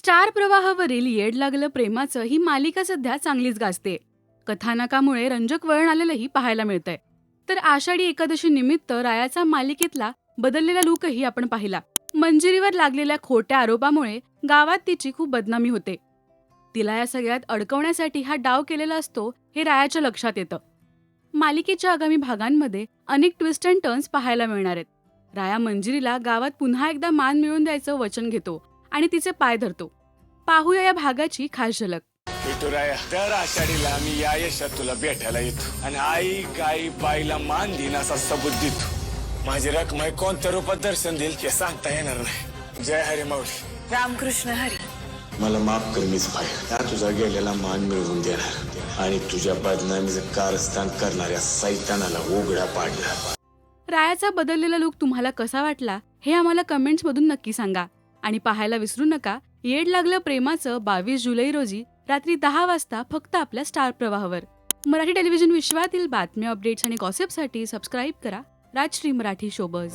Star प्रवाहावरील येड लागलं प्रेमाचं ही मालिका सध्या चांगलीच गाजते. कथानकामुळे रंजक वळण आलेलंही पाहायला मिळतंय. तर आषाढी एकादशी निमित्त रायाचा मालिकेतला बदललेला लूकही आपण पाहिला. मंजिरीवर लागलेल्या खोट्या आरोपामुळे गावात तिची खूप बदनामी होते. तिला या सगळ्यात अडकवण्यासाठी हा डाव केलेला असतो हे रायाच्या लक्षात येतं. मालिकेच्या आगामी भागांमध्ये अनेक ट्विस्ट अँड टर्न्स पाहायला मिळणार आहेत. राया मंजिरीला गावात पुन्हा एकदा मान मिळवून द्यायचं वचन घेतो. आणि तिचे पाय धरतो. पाहूया या भागाची खास झलक. विठुराया दर आषाढीला मी या यशात तुला भेटायला येतो. आणि आई गाई बाईला मान देईन असा सबूत देतो. माझी रकमाई कोणत्या रूपात दर्शन देईल हे सांगता येणार नाही. जय हरी माऊली. रामकृष्ण हरी. मला माफ कर मीच पाय त्या तुझा गेलेला मान मिळवून देणार. आणि तुझ्या बदनामीचं कारस्थान करणाऱ्या सैतानाला उघडा पाडणार. रायाचा बदललेला लूक तुम्हाला कसा वाटला हे आम्हाला कमेंट्समधून नक्की सांगा. आणि पाहायला विसरू नका येड लागलं प्रेमाचं बावीस जुलै रोजी रात्री दहा वाजता फक्त आपल्या स्टार प्रवाहावर. मराठी टेलिव्हिजन विश्वातील बातम्या अपडेट्स आणि गॉसिपसाठी सबस्क्राईब करा. राजश्री मराठी शोबज